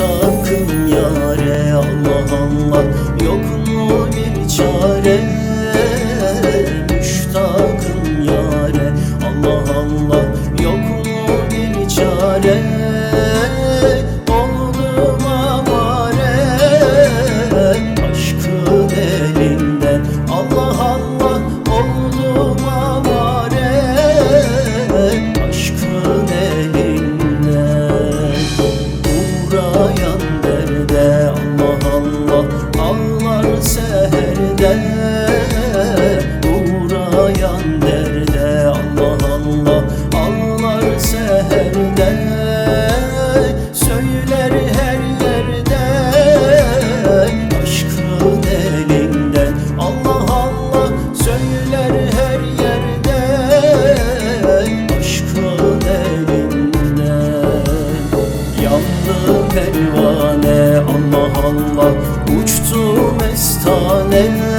Müştakım yare Allah Allah. Yok mu bir çare? Müştakım yare Allah Allah. Yok mu bir çare? Oldum amare Aşkın elinden Allah Allah. Oldum amare Uğrayan derde Allah Allah Ağlar seherde Söyler her yerde Aşkın elinden Allah Allah Söyler her yerde Aşkın elinden Yandı pervane Allah Allah Uçtu mestane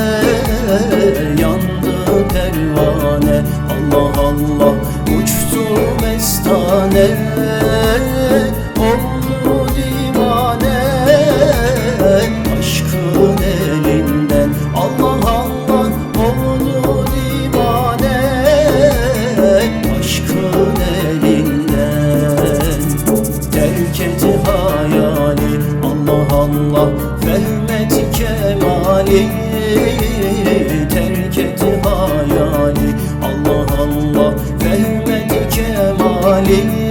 Allah Uçtu mestane Oldu divane. Aşkın elinden Allah Allah Oldu divane. Aşkın elinden Terk et hayali. Allah Allah Fehmet kemali Terk et hayali Allah Allah Fehmet kemali